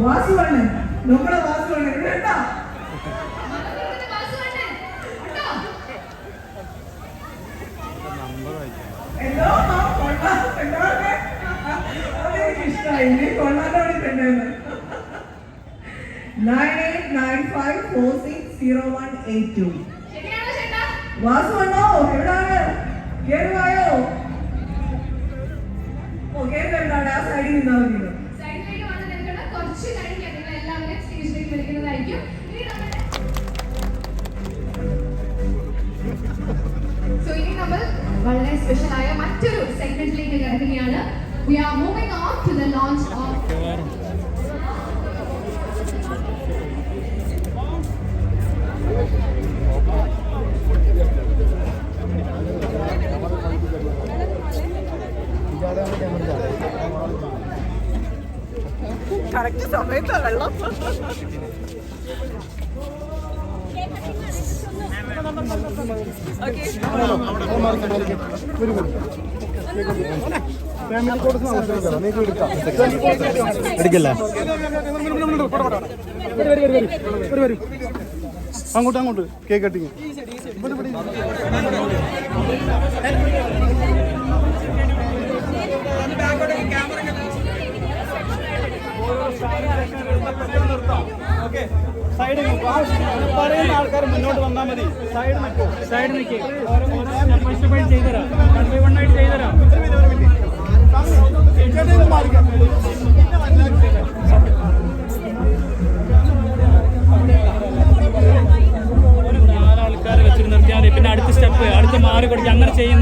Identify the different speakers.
Speaker 1: വാസുവാണ് നമ്മുടെ വാസുവാണ് കേട്ടാ എന്തോ ആ കൊള്ളാം കണ്ടോട്ടെ അതെനിക്ക് ഇഷ്ടമായി നീ കൊള്ളാൻ വേണ്ടിട്ടുണ്ടായിരുന്നു നയൻ
Speaker 2: സോ ഇനി നമ്മൾ വളരെ സ്പെഷ്യൽ മറ്റൊരു സെഗ്മെന്റിലേക്ക് കിടക്കുകയാണ്. We are moving on to the launch of
Speaker 1: correct സമയത്താ വെള്ളം.
Speaker 3: എടുക്കല്ലേ?
Speaker 4: അങ്ങോട്ട് അങ്ങോട്ട്. Cake cutting. ഓക്കെ.
Speaker 3: സൈഡ് പറയുന്ന ആൾക്കാർ മുന്നോട്ട് വന്നാൽ മതി. സൈഡ് നിൽക്കൂ
Speaker 5: സൈഡ് നിൽക്കേ ഫസ്റ്റ് പൈ ചെയ്തുതരാം. വൺ ബൈ വൺ ആയിട്ട് ചെയ്തുതരാം. ഒരു നാലാൾക്കാർ വെച്ചിട്ട് നിർത്തിയാൽ പിന്നെ അടുത്ത സ്റ്റെപ്പ് അടുത്ത് മാറി കൊടുക്കുക അങ്ങനെ ചെയ്യുന്ന